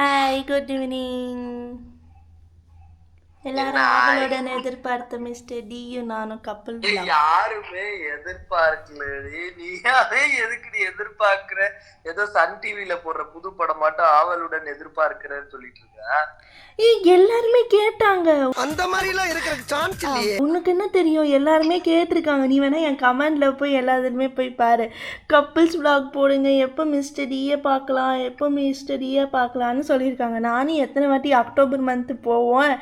Hi good evening எல்லாரும் ஆவலுடன் எதிர்பார்த்த மிஸ்டர் டியும் நானும் கப்பல் யாருமே எதிர்பார்க்கலடி நீயாவே எதுக்கு நீ எதிர்பார்க்கிற? ஏதோ சன் டிவில போடுற புது படம் மட்டும் ஆவலுடன் எதிர்பார்க்கிறேன்னு சொல்லிட்டு இருக்க. எல்லாருமே கேட்டாங்க. அந்த மாதிரி எல்லாம் இருக்கிற சான்ஸ் இல்லையே. உனக்கு என்ன தெரியும்? எல்லாருமே கேட்டிருக்காங்க. நீ வேணா என் கமெண்ட்ல போய் எல்லாத்துக்குமே போய் பாரு. கப்பிள்ஸ் vlog போடுங்க. எப்போ மிஸ்டர் டியை பார்க்கலாம்? எப்போ மிஸ்டர் டியை பார்க்கலான்னு சொல்லியிருக்காங்க. நானும் எத்தனை வாட்டி அக்டோபர் மந்த்து போவோம்.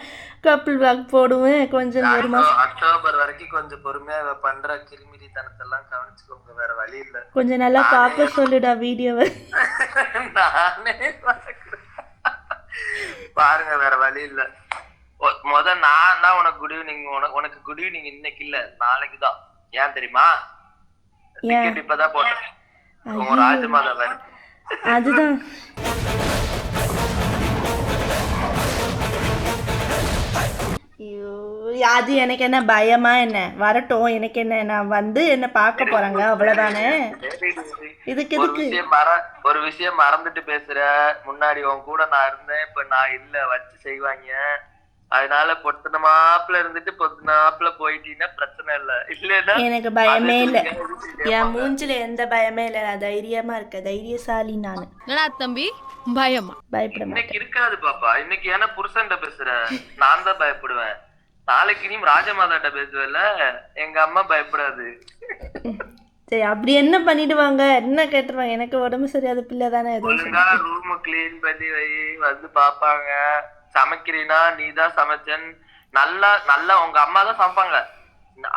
கப்பிள் vlog போடுவேன் கொஞ்சம் ஒரு மாதம் அக்டோபர் வரைக்கும் கொஞ்சம் பொறுமையா பண்ற கிருமிடித்தனத்தெல்லாம் கவனிச்சுக்கோங்க வேற வழி இல்ல. கொஞ்சம் நல்லா பார்க்க சொல்லுடா வீடியோவை நானே. பாருங்க வேற வழி இல்ல. முத நான் தான் உனக்கு குட் ஈவினிங் உனக்கு குட் ஈவினிங் இன்னைக்கு இல்ல நாளைக்கு தான். ஏன் தெரியுமா? இப்பதான் போட்டேன். அதுதான். அது எனக்கு என்ன பயமா என்ன? வரட்டும் எனக்கு என்ன? நான் வந்து என்ன பார்க்க போறாங்க அவ்வளவுதானே? இதுக்கு ஒரு எதுக்கு? விஷயம் மற ஒரு விஷயம் மறந்துட்டு பேசுற. முன்னாடி உன் கூட நான் இருந்தேன் இப்ப நான் இல்ல வச்சு செய்வாங்க. அதனால பொத்துன மாப்பிள்ள இருந்துட்டு பொத்துன மாப்பிள்ள போயிட்டீங்கன்னா பிரச்சனை இல்ல. இல்லன்னா எனக்கு பயமே இல்லை. என் மூஞ்சில எந்த பயமே இல்லை. நான் தைரியமா இருக்க தைரியசாலி நான். என்னடா தம்பி? பயமா? பயப்பட மாட்டேன். இன்னைக்கு இருக்காது பாப்பா. இன்னைக்கு ஏன்னா புருஷன்ட்ட பேசுற. நான் தான் பயப்படுவேன். நாளைக்கு நீ ராஜமாதாட்ட பேசுவல எங்க அம்மா பயப்படாது. சரி அப்படி என்ன பண்ணிடுவாங்க? என்ன கேட்டுருவாங்க? எனக்கு உடம்பு சரியாத பிள்ளை தானே ரூம் கிளீன் பண்ணி வை வந்து பாப்பாங்க சமைக்கிறீனா நீ தான் சமைச்சன். நல்லா நல்லா உங்க அம்மா தான் சமைப்பாங்க.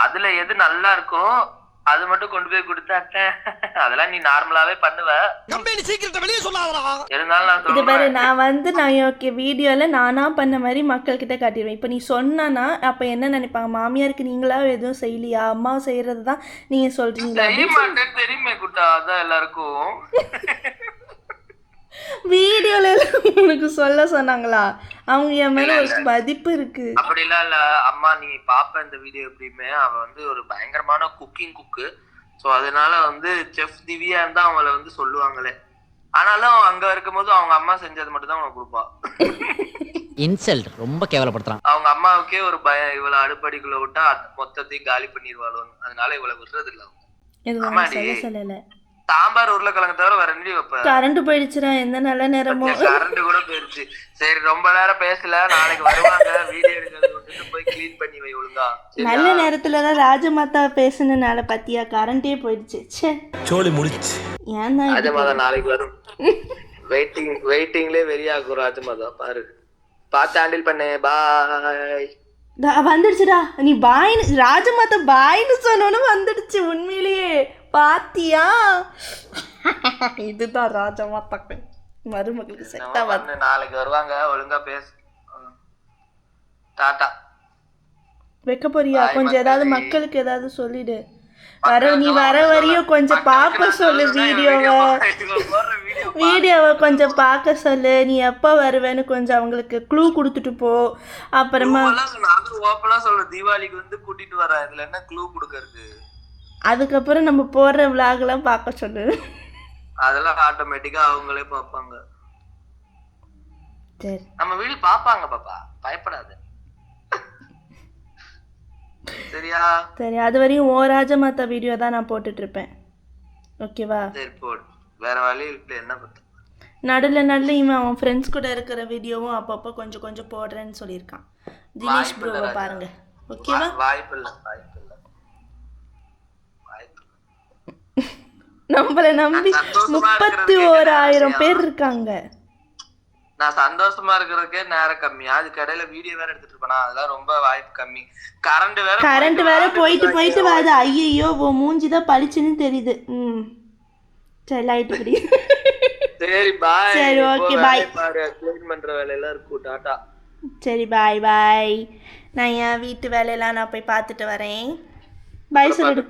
அதுல எது நல்லா இருக்கோ அது மட்டும் கொண்டு போய் கொடுத்தாட்ட அதெல்லாம் நீ நார்மலாவே பண்ணுவ. கம்பெனி சீக்கிரத்தை வெளியே சொல்லாதடா. இருந்தாலும் நான் இது பாரு சொல்றேன். நான் வந்து நான் ஓகே வீடியோவில் நானா பண்ண மாதிரி மக்கள்கிட்ட காட்டிடுவேன். இப்போ நீ சொன்னானா அப்போ என்ன நினைப்பாங்க? மாமியாருக்கு நீங்களா எதுவும் செய்யலையா? அம்மா செய்கிறது தான் நீங்கள் சொல்கிறீங்களா செய்ய மாட்டேன்னு தெரியுமே குட்டா. அதான் எல்லாருக்கும். வீடியோவில் உனக்கு சொல்ல சொன்னாங்களா? அவங்க என் மேலே ஒரு மதிப்பு இருக்கு. அப்படிலாம் இல்ல. அம்மா நீ பாப்ப இந்த வீடியோ எப்படியுமே. அவ வந்து ஒரு பயங்கரமான குக்கிங் குக்கு சோ அதனால வந்து செஃப் திவ்யா இருந்தா அவங்கள வந்து சொல்லுவாங்களே. ஆனாலும் அங்க இருக்கும்போது அவங்க அம்மா செஞ்சது மட்டும் தான் உனக்கு கொடுப்பா. இன்சல்ட் ரொம்ப கேவலப்படுத்துறான். அவங்க அம்மாவுக்கே ஒரு பயம் இவளை அடுப்படிக்குள்ள விட்டா மொத்தத்தையும் காலி பண்ணிடுவாளோன்னு. அதனால இவளை விடுறது இல்ல அவங்க சாம்பார் உருளைக்கிழங்கு தவிர வேற என்னடி வைப்ப. கரண்ட் போயிடுச்சுடா எந்த நல்ல நேரமோ. கரண்ட் கூட போயிருச்சு. சரி ரொம்ப நேரம் பேசல. நாளைக்கு வருவாங்க. வீடியோ எடுக்கிறது விட்டுட்டு போய் க்ளீன் பண்ணி வை ஒழுங்கா? நல்ல நேரத்துல தான் ராஜமாதா பேசுனனால பத்தியா? கரண்டே போயிடுச்சு. ச்சே. சோழி முடிச்சு. ஏன் தான் ராஜமாதா நாளைக்கு வரும். வெயிட்டிங் வெயிட்டிங்லயே வெளியாகும் ராஜமாதா. பாரு. பார்த்து ஹேண்டில் பண்ணு. பாய் வந்துடுச்சுடா. நீ பாய்னு ராஜமாதா பாய்னு சொன்னோன்னு வந்துடுச்சு உண்மையிலேயே. பாத்தியா? இதுதான் ராஜமாதா மருமகளுக்கு செட் ஆகாது. நாளைக்கு வருவாங்க ஒழுங்கா பேசு. டாடா வைக்க போறியா? கொஞ்சம் ஏதாவது மக்களே. மக்களுக்கு ஏதாவது சொல்லிடு. வர நீ வர வரையும் கொஞ்சம் பார்க்க சொல்லு வீடியோவை. வீடியோவை கொஞ்சம் பார்க்க சொல்லு. நீ எப்போ வருவேன்னு கொஞ்சம் அவங்களுக்கு க்ளூ கொடுத்துட்டு போ. அப்புறமா ஓப்பனா சொல்ற தீபாவளிக்கு வந்து கூட்டிட்டு வரேன். இதுல என்ன க்ளூ கொடுக்கறது அதுக்கப்புறம் நம்ம போடுற விலாகெல்லாம் பார்க்க சொல்லு. அதெல்லாம் ஆட்டோமேட்டிக்கா அவங்களே பார்ப்பாங்க. சரி. நம்ம வீடு பாப்பாங்க பாப்பா பயப்படாத. சரியா? சரி அது வரையும் ஓ ராஜமாதா வீடியோ தான் நான் போட்டுட்டு இருப்பேன் ஓகேவா சரி போடு. வேற வழி இருக்கு என்ன பண்றது நடுவில் நடுவில் இவன் அவன் ஃப்ரெண்ட்ஸ் கூட இருக்கிற வீடியோவும் அப்பப்போ கொஞ்சம் கொஞ்சம் போடுறேன்னு சொல்லியிருக்கான். தினேஷ் இல்ல ப்ரோவை. பாருங்க. ஓகேவா வாய்ப்பு இல்ல வாய்ப்பு இல்ல வாய்ப்பு இல்ல. நம்மளை நம்பி முப்பத்தி ஓராயிரம். பேர் இருக்காங்க. நான் சந்தோஷமா இருக்கிறதுக்கே நேரம் கம்மி. அதுக்கு இடையில வீடியோ வேற எடுத்துட்டு இருப்பேனா? அதெல்லாம் ரொம்ப வாய்ப்பு கம்மி. கரண்ட் வேற கரண்ட் வேற போயிட்டு போயிட்டு வருது. ஐயையோ உன் மூஞ்சி தான் பளிச்சுன்னு தெரியுது. ம். சரி லைட்டு பிடி சரி பாய் சரி, bye. பாரு. க்ளீன் பண்ற வேலையெல்லாம் இருக்கும் டாடா சரி பாய் பாய் நான் என் வீட்டு வேலையெல்லாம் நான் போய் பார்த்துட்டு வரேன். பாய் சொல்லிடு.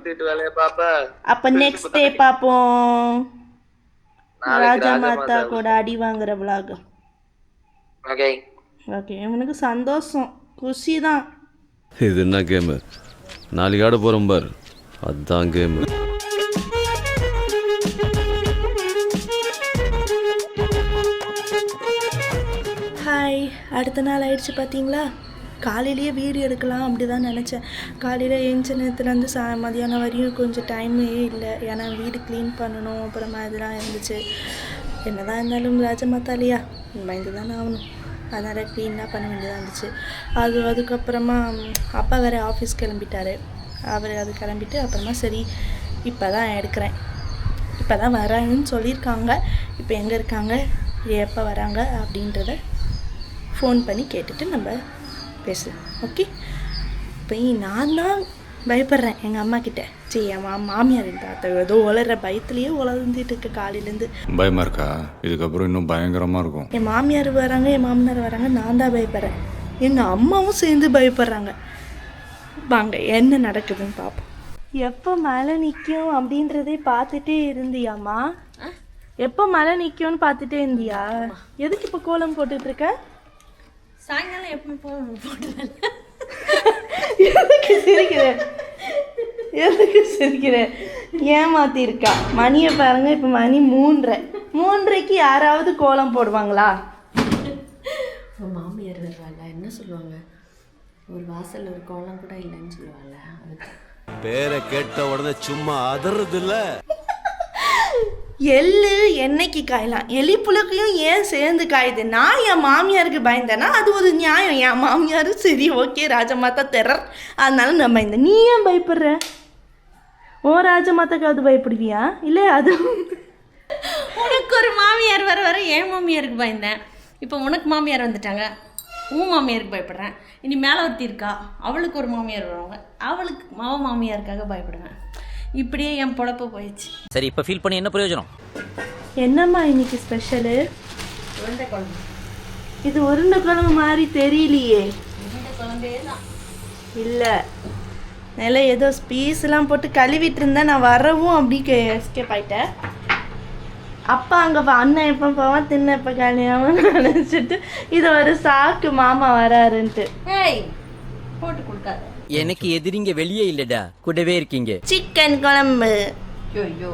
அப்போ நெக்ஸ்ட் டே பார்ப்போம் நாளைக்கு ராஜா மாதா கூட அடி வாங்குற விலாக் ஓகே ஓகே இவனுக்கு சந்தோஷம். குஷி தான். இது என்ன கேமு? நாளைக்கு ஆட போகிறோம் பார். அதுதான் கேமு. ஹாய் அடுத்த நாள் ஆயிடுச்சு பார்த்தீங்களா காலையிலேயே வீடியோ எடுக்கலாம் அப்படி தான் நினச்சேன். காலையில் ஏஞ்ச நேரத்துலேருந்து சா மதியானம் வரையும் கொஞ்சம் டைமே இல்லை. ஏன்னா வீடு க்ளீன் பண்ணணும் அப்புறமா இதெல்லாம் இருந்துச்சு. என்னதான் இருந்தாலும் ராஜமாத்தா இல்லையா பயந்து தானே ஆகணும். அதனால் க்ளீனாக பண்ண வேண்டியதாக இருந்துச்சு. அது அதுக்கப்புறமா அப்பா வேறு ஆஃபீஸ் கிளம்பிட்டாரு. அவர் அது கிளம்பிட்டு அப்புறமா சரி இப்போ தான் எடுக்கிறேன். இப்போ தான் வராங்கன்னு சொல்லியிருக்காங்க. இப்போ எங்கே இருக்காங்க? எப்போ வராங்க? அப்படின்றத ஃபோன் பண்ணி கேட்டுட்டு நம்ம பேசலாம் ஓகே இப்போ நான் தான் பயப்படுறேன் எங்கள் அம்மா கிட்ட. சரி என் மா மாமியார் இருந்தா ஏதோ உளற பயத்துலேயே உளர்ந்துட்டு இருக்கு காலையிலேருந்து பயமா இருக்கா? இதுக்கப்புறம் இன்னும் பயங்கரமா இருக்கும். என் மாமியார் வராங்க என் மாமனார் வராங்க நான் தான் பயப்படுறேன். எங்கள் அம்மாவும் சேர்ந்து பயப்படுறாங்க. வாங்க என்ன நடக்குதுன்னு பார்ப்போம் எப்போ மழை நிற்கும் அப்படின்றதே பார்த்துட்டே இருந்தியாம்மா? எப்போ மழை நிற்கும்னு பார்த்துட்டே இருந்தியா? எதுக்கு இப்போ கோலம் போட்டுட்டு இருக்க? சாயங்காலம் எப்பவுமே போடுவேன் எதுக்கு சிரிக்கிற? எதுக்கு சிரிக்கிற? ஏமாத்திருக்கா. மணியை பாருங்க இப்போ மணி மூன்றரை. மூன்றரைக்கு யாராவது கோலம் போடுவாங்களா? மாமியார் வருவாங்க என்ன சொல்லுவாங்க? ஒரு வாசல்ல ஒரு கோலம் கூட இல்லைன்னு சொல்லுவாங்க பேரை கேட்ட உடனே சும்மா அதறது இல்ல எள்ளு என்னைக்கு காயலாம். எலி புழுக்கையும் ஏன் சேர்ந்து காயுது? நான் என் மாமியாருக்கு பயந்தேன்னா அது ஒரு நியாயம். என் மாமியாரும் சரி ஓகே ராஜமாதா தெரர் அதனால நான் பயந்தேன். நீ ஏன் பயப்படுற? ஓ ராஜமாதாக்கு அது பயப்படுவியா? இல்லை அது உனக்கு ஒரு மாமியார் வர வர என் மாமியாருக்கு பயந்தேன். இப்போ உனக்கு மாமியார் வந்துட்டாங்க. உன் மாமியாருக்கு பயப்படுறேன். இனி மேலே ஒருத்தி இருக்கா? அவளுக்கு ஒரு மாமியார் வருவாங்க. அவளுக்கு மாவ மாமியாருக்காக பயப்படுவேன். இப்படியே என் பொழப்பு போயிடுச்சு. சரி இப்ப ஃபீல் பண்ணி என்ன பிரயோஜனம்? என்னம்மா இன்னைக்கு ஸ்பெஷலு உருண்டை குழம்பு இது உருண்டை குழம்பு மாதிரி தெரியலையே. உருண்டை குழம்பே தான் இல்லை. நில ஏதோ ஸ்பீஸ்லாம் போட்டு கழுவிட்டு இருந்தேன் நான் வரவும் அப்படி எஸ்கேப் ஆயிட்டேன். அப்பா அங்கே அண்ணன் எப்போ போவான் தின்ன எப்போ கல்யாணம் நினச்சிட்டு இது ஒரு சாக்கு மாமா வராருன்ட்டு. ஏய் போட்டு கொடுக்காத. எனக்கு எதிரிங்க வெளியே இல்லடா. கூடவே இருக்கீங்க. சிக்கன் குழம்பு. ஐயோ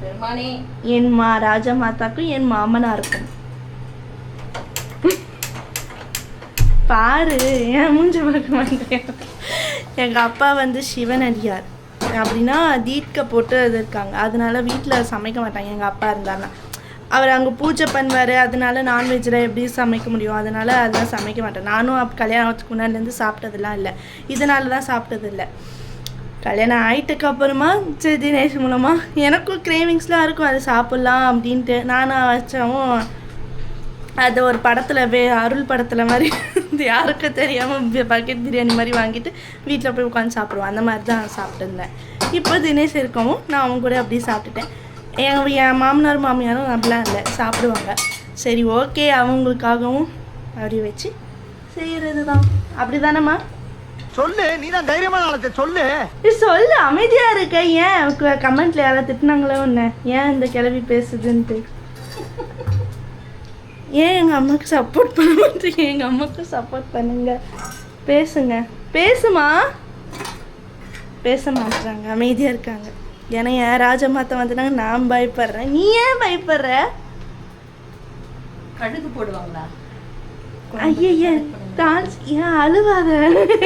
பெருமானே. என் மா ராஜமாதாக்கும் என் மாமனாருக்கும். பாரு ஏன் மூஞ்ச பார்க்க மாட்டேன். எங்கள் அப்பா வந்து சிவனடியார் அப்படின்னா தீட்க போட்டு அது இருக்காங்க. அதனால வீட்டில் சமைக்க மாட்டாங்க. எங்கள் அப்பா இருந்தாருன்னா. அவர் அங்கே பூஜை பண்ணுவார். அதனால நான்வெஜ்ஜில் எப்படி சமைக்க முடியும்? அதனால அதெல்லாம் சமைக்க மாட்டேன். நானும் அப்போ கல்யாணத்துக்கு முன்னாடிலேருந்து சாப்பிட்டதெல்லாம் இல்லை. இதனால தான் சாப்பிட்டது இல்லை. கல்யாணம் ஆயிட்டுக்கு அப்புறமா சரி தினேஷ் மூலமாக எனக்கும் கிரேவிங்ஸ்லாம் இருக்கும். அது சாப்பிட்லாம் அப்படின்ட்டு நானும் வச்சவும் அது ஒரு படத்தில் வே அருள் படத்தில் மாதிரி யாருக்கும் தெரியாமல் பக்கெட் பிரியாணி மாதிரி வாங்கிட்டு வீட்டில் போய் உட்காந்து சாப்பிடுவோம். அந்த மாதிரி தான் சாப்பிட்டுருந்தேன். இப்போ தினேஷ் இருக்கவும் நான் அவங்க கூட அப்படியே சாப்பிட்டுட்டேன். என் என் மாமனார் மாமியாரும் அப்படிலாம் இல்லை. சாப்பிடுவாங்க. சரி ஓகே அவங்களுக்காகவும் அப்படி வச்சு செய்கிறது தான் அப்படி தானேம்மா சொல்லு நீ தான் தைரியமான ஆளத்தை சொல்லு. சொல்லு. அமைதியா இருக்க. ஏன்? கமெண்ட்ல யாராவது திட்டினாங்களோ உன்ன ஏன் இந்த கிளவி பேசுதுன்ட்டு? ஏன் எங்க அம்மாக்கு சப்போர்ட் பண்ண மாட்டீங்க? எங்க அம்மாக்கு சப்போர்ட் பண்ணுங்க. பேசுங்க. பேசுமா? பேச மாட்டாங்க அமைதியா இருக்காங்க. ஏன்னா ராஜமாத்த வந்துட்டாங்க நான் பயப்படுறேன். நீ ஏன் பயப்படுற? கடுகு போடுவாங்களா? ஐய டான்ஸ் ஏன் அழுவாத?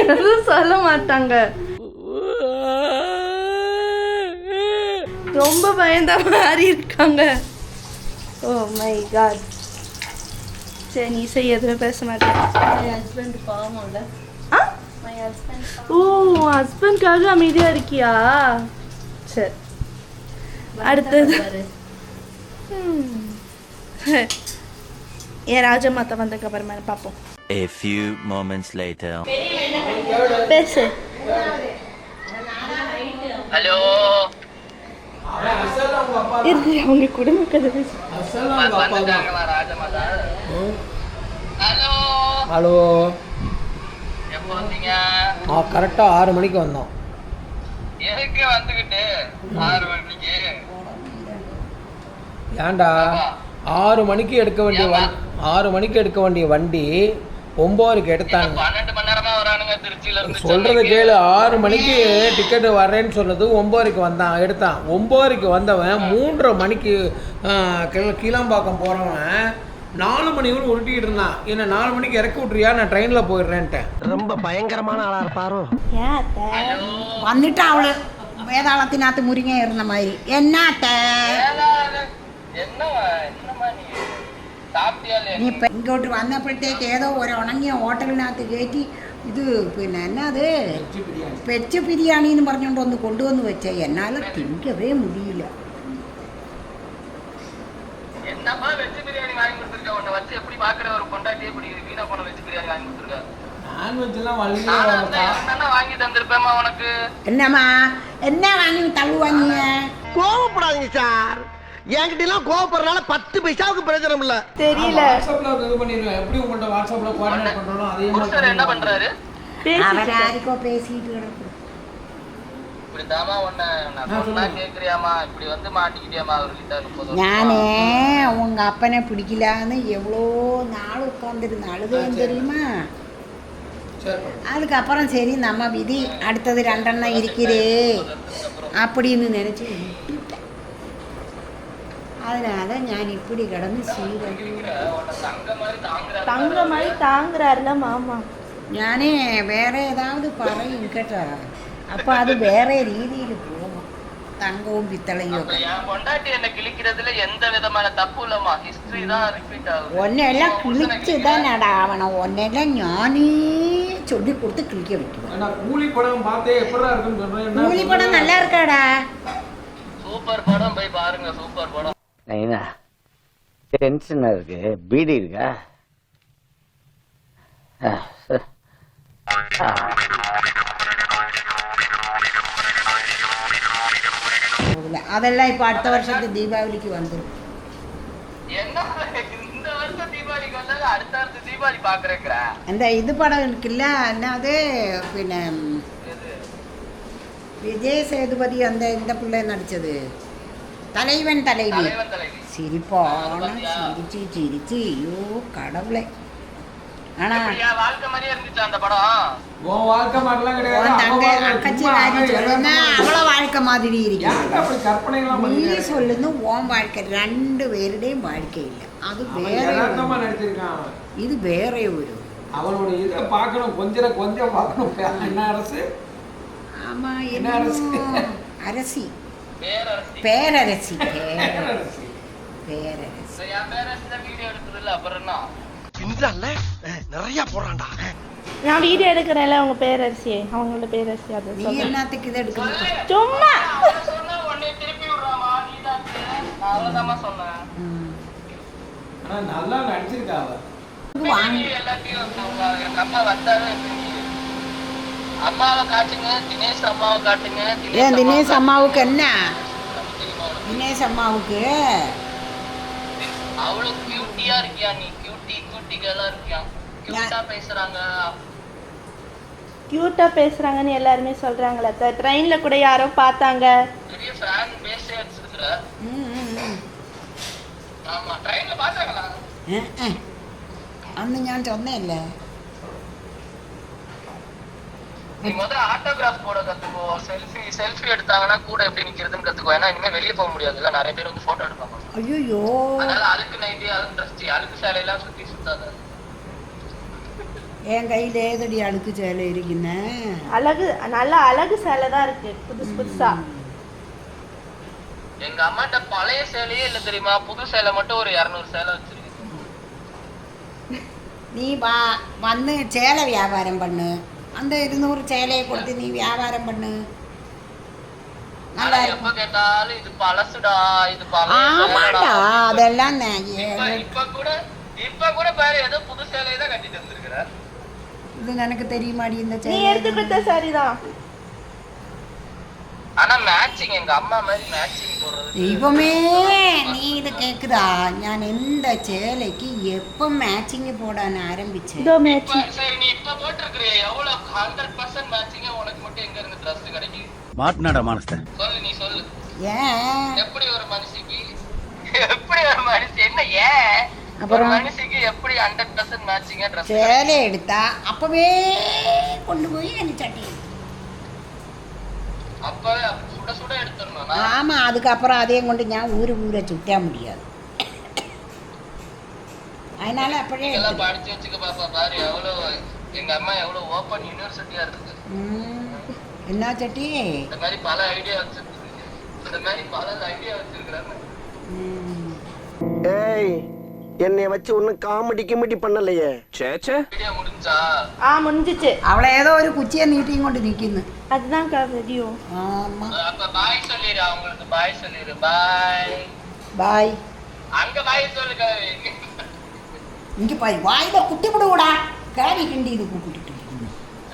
எதுவும் சொல்ல மாட்டாங்க. ரொம்ப பயந்த மாதிரி இருக்காங்க. ஓ மை காட் சரி நீ செய் எதுவும் பேச மாட்டேன் என் ஹஸ்பண்ட் பாவம்ல ஆ? மை ஹஸ்பண்ட் ஓ ஹஸ்பண்ட்காக அமைதியா இருக்கியா? சரி. அடுத்தது. என் ராஜமாத்தா வந்ததுக்கு அப்புறமா பார்ப்போம்? A few moments later. பேசு. ஹலோ இருக்கு அவங்க குடும்ப கதை பேசு. ராஜமாதா? ஹலோ ஹலோ எப்போ வந்தீங்க? ஆ கரெக்டாக ஆறு மணிக்கு வந்தோம். எதுக்கு வந்துகிட்டு ஆறு மணிக்கு? ஏன்டா? ஆறு மணிக்கு எடுக்க வேண்டிய வண்டி ஆறு மணிக்கு எடுக்க வேண்டிய வண்டி ஒம்போதுக்கு எடுத்தாங்க சொல்கிறத கேளு ஆறு மணிக்கு டிக்கெட்டு வரேன்னு சொன்னது ஒம்போதரைக்கு வந்தான் எடுத்தான். ஒம்போதரைக்கு வந்தவன் மூன்றரை மணிக்கு ஆ, கிள- கீழாம்பாக்கம் போகிறவன் நாலு மணி வரை உருட்டிக்கிட்டு இருந்தான் என்ன நாலு மணிக்கு இறக்கி விட்றியா நான் ட்ரெயினில் போயிடுறேன்ட்டேன் ரொம்ப பயங்கரமான ஆளா இருப்பாரோ ஏன் அத்தை வந்துட்டு அவளு வேதாளத்தினாத்து முருங்க இருந்த மாதிரி என்னத்த என்னம்மா என்னம்மா நீ சாப்பிட்டியா இல்லையா നീ ഇപ്പം ഇങ്ങോട്ട് വന്നപ്പോഴത്തേക്ക് ഏതോ ഒരു ഉണങ്ങിയ ഹോട്ടലിനകത്ത് കയറ്റി ഇത് പിന്നെ എന്നാത് പെച്ച് ബിരിയാണി എന്ന് പറഞ്ഞുകൊണ്ട് ഒന്ന് കൊണ്ടുവന്ന് വെച്ചേ എന്നാലും തിങ്കവേ മുടിയില്ല என்னப்பா வெஜ் பிரியாணி வாங்கி எப்படி பாக்குற ஒரு வீணா போன வாங்கி கொடுத்துருக்காரு உனக்கு? என்னம்மா? என்ன வாங்கி தள்ளுவாங்க? கோவப்படாதீங்க சார். என்கிட்ட எல்லாம் கோவப்படுறதுனால பத்து பைசாவுக்கு பிரச்சனை இல்ல. தெரியல. வாட்ஸ்அப்ல இது பண்ணிடுவேன் எப்படி உங்கள்ட்ட வாட்ஸ்அப்ல கோஆர்டினேட் பண்றோம் அதே என்ன பண்றாரு? நானே உங்க அப்பனை பிடிக்கலான்னு எவ்வளோ நாள் உட்காந்துருந்து அழுதேன் தெரியுமா? அதுக்கப்புறம் சரி நம்ம விதி அடுத்தது ரெண்டெண்ணா இருக்குதே அப்படின்னு நினச்சி அதனால நான் இப்படி கிடந்து செய்வது தங்க மாதிரி தாங்குறாருல மாமா. ஞானே வேற ஏதாவது பறையும் கேட்டா அப்போ அது வேற ரீதியில் போகும். தங்கவும் பித்தளையும். கொண்டாட்டி என்ன கிழிக்கிறதுல எந்த விதமான தப்பு இல்லம்மா. ஹிஸ்டரி தான் ரிப்பீட் ஆகும் ஒன்னெல்லாம் கிழிச்சு தான் நட ஆகணும். ஒன்னெல்லாம் ஞானே சொல்லி கொடுத்து கிழிக்க வைக்கணும். கூலி படம் பார்த்தே எப்படா இருக்கும் கூலி படம் நல்லா இருக்காடா. சூப்பர் படம் போய் பாருங்க சூப்பர் படம். நைனா இருக்கு. பீடி இருக்கா? ஆ. அதெல்லாம் இப்போ அடுத்த வருஷத்து தீபாவளிக்கு வந்துடும் அந்த இது படம் இருக்குல்ல என்னது பின்ன விஜய் சேதுபதி அந்த இந்த பிள்ளை நடிச்சது. தலைவன் தலைவி. தலைவன் தலைவி. சிரிப்பான? சிரிச்சு சிரிச்சு. ஐயோ கடவுளே. ஆனா வாழ்க்கை மாதிரியே இருந்துச்சு அந்த படம்? உன் வாழ்க்கை மாதிரிலாம் கிடையாது. அவ்வளோ வாழ்க்கை மாதிரி இருக்கு. நீ சொல்லுன்னு உன் வாழ்க்கை ரெண்டு பேருடையும் வாழ்க்கை இல்லை. அது வேற யதார்த்தமா ஒரு- நடிச்சிருக்கான் அவன். இது வேற ஒரு அவனோட இதை பார்க்கணும் கொஞ்சம் கொஞ்சம் பார்க்கணும். என்ன அரசு? ஆமா என்ன என்ன அரசி? அரசி. பேரரசி. பேரரசி பேரரசி. பேரரசி. வீடியோ எடுத்தது இல்ல அப்புறம் என்ன? பின்றால நிறைய போறான்டா நான் வீடியோ எடுக்கிறேன்ல அவங்க பேரரசியே. அவங்களோட பேரரசி அது. என்னத்துக்கு இதை எடுக்கணும் சும்மா. நல்லா நடிச்சிருக்கா ஏன் தினேஷ் அம்மாவுக்கு என்ன? தினேஷ் அம்மாவுக்கு? கியூட்டியா இருக்கியா நீ? குட்டிகள்லாம் இருக்கியாம் கியூட்டா பேசுறாங்க. கியூட்டா பேசுறாங்கன்னு எல்லாருமே சொல்றாங்களா சார் ட்ரெயின்ல கூட யாரோ பார்த்தாங்க. பெரிய ஃபேன் பேஸே ஆமா ட்ரெயின்ல பார்த்தாங்களா? அண்ணன் ஞான் சொன்னேன் இல்லை நீ முதல்ல ஆட்டோகிராஃப் போட கத்துக்கோ. செல்ஃபி செல்ஃபி எடுத்தாங்கன்னா கூட எப்படி நிக்கிறதுன்னு கத்துக்கோ. ஏன்னா இனிமே வெளிய போக முடியாதுல்ல. நிறைய பேர் வந்து போட்டோ எடுப்பாங்க. ஐயோ அதனால அழுக்கு நைட்டி அழுக்கு ட்ரெஸ் அழுக்கு சேலை எல்லாம் சுத்தி சுத்தாத. என் கையில் ஏதடி அழுக்கு சேலை இருக்குன்னு? அழகு நல்ல அழகு சேலை தான் இருக்கு. புதுசு புதுசா. எங்க அம்மாட்ட பழைய சேலையே இல்ல தெரியுமா? புது சேலை மட்டும் ஒரு இருநூறு சேலை வச்சிருக்கேன் நீ வா வந்து சேலை வியாபாரம் பண்ணு. அந்த இருநூறு சேலையை கொடுத்து நீ வியாபாரம் பண்ணு. நல்லா எப்ப கேட்டாலும் இது பழசுடா இது பழைய ஆமாடா சேலைடா. அதெல்லாம் இப்ப கூட இப்ப கூட பாரு ஏதோ புது சேலையை தான் கட்டிட்டு வந்திருக்கிற. இது எனக்கு தெரியுமாடி இந்த நீ சேலை? எடுத்து கொடுத்த சாரி தான் ஆனா மேட்சிங் எங்க அம்மா மாதிரி மேட்சிங் போடுறது தெய்வமே நீ இது கேக்குதா? நான் இந்த சேலைக்கு எப்ப மேட்சிங் போடான ஆரம்பிச்சேன்? இதோ மேட்சிங் சரி நீ இப்ப போட்டிருக்கிற எவ்வளவு 100% மேட்சிங் உனக்கு மட்டும் எங்க இருந்து டிரஸ் கிடைக்கும் மாட்னாடா மனசே. சொல்லு நீ சொல்லு. ஏன்? எப்படி ஒரு மனுஷிக்கு எப்படி ஒரு மனுஷி என்ன ஏன்? அப்புறம்? மனுஷிக்கு எப்படி 100% மேட்சிங்கா டிரஸ் சேலை எடுத்தா அப்பவே கொண்டு போய் என்ன சட்டி அப்ப சுட சுட எடுத்துடணும் நான் ஆமா அதுக்கப்புறம் அதையும் கொண்டு ഞാൻ ஊரு ஊரை சுத்த முடியாது. அதனால அப்படியே எல்லாம் படிச்சு வச்சுக்க பாப்பா பாரு எவ்வளவு எங்க அம்மா எவ்வளவு ஓப்பன் யூனிவர்சிட்டியா இருக்குது ம். என்ன சட்டி? இந்த மாதிரி பல ஐடியா வச்சிருக்கு இந்த மாதிரி பல ஐடியா வச்சிருக்கிறாங்க ம். ஏய் என்னை வச்சு ஒன்னும் காமெடி கிமெடி பண்ணலையே. முடிஞ்சா? ஆ முடிஞ்சிச்சு. அவளை ஏதோ ஒரு குச்சியை நீட்டியும் கொண்டு நிற்கின்னு. அதுதான்க்கா தெரியும் ஆமாம் அப்ப பாய் சொல்லிடு அவங்களுக்கு பாய் சொல்லிடு. பாய் பாய் அங்க பாய் சொல்லுங்க இங்கே பாய் வாயில குட்டி விடுவோடா கேரி கிண்டி இது கூப்பிட்டுட்டு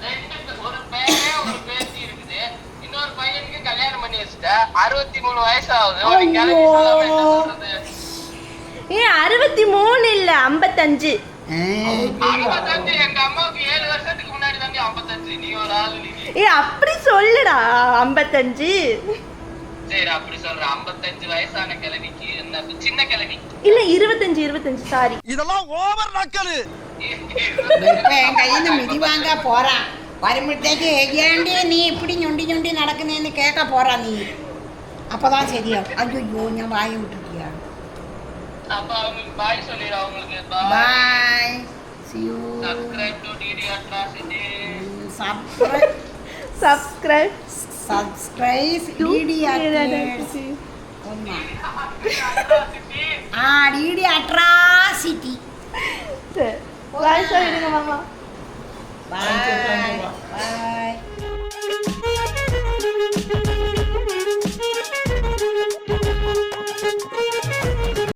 ரெண்டு ஒரு பையன் ஒரு பேத்தி இருக்குது. இன்னொரு பையனுக்கு கல்யாணம் பண்ணி வச்சுட்ட. அறுபத்தி மூணு வயசு ஆகுது. ஒரு கிளவி சொல்லாம என்ன சொல்றது? ஏ அறுபத்தி மூணு இல்லை ஐம்பத்தஞ்சு. ஏ அப்படி சொல்லுடா ஐம்பத்தஞ்சு. சரி அப்படி சொல்ற ஐம்பத்தஞ்சு வயசான கிழவிக்கு என்ன சின்ன கிழவி? இல்ல இருபத்தஞ்சு இருபத்தஞ்சு சாரி இதெல்லாம் ஓவர் நக்கலு. இப்ப என் கையில மிதி வாங்க போறான் வரும்பட்டேக்கு ஏண்டி நீ இப்படி ñொண்டி ñொண்டி நடக்குனேன்னு கேட்க போறா நீ. அப்பதான் சரியா ஐயோ நான் வாயை விட்டுருக்கியா அப்ப அவங்களுக்கு பாய் சொல்லிடு அவங்களுக்கு bye bye see you. Subscribe to DD atrocity subscribe. Subscribe subscribe DD ah DD atrocity bye சொல்லிடுங்க மாமா பாய் பாய்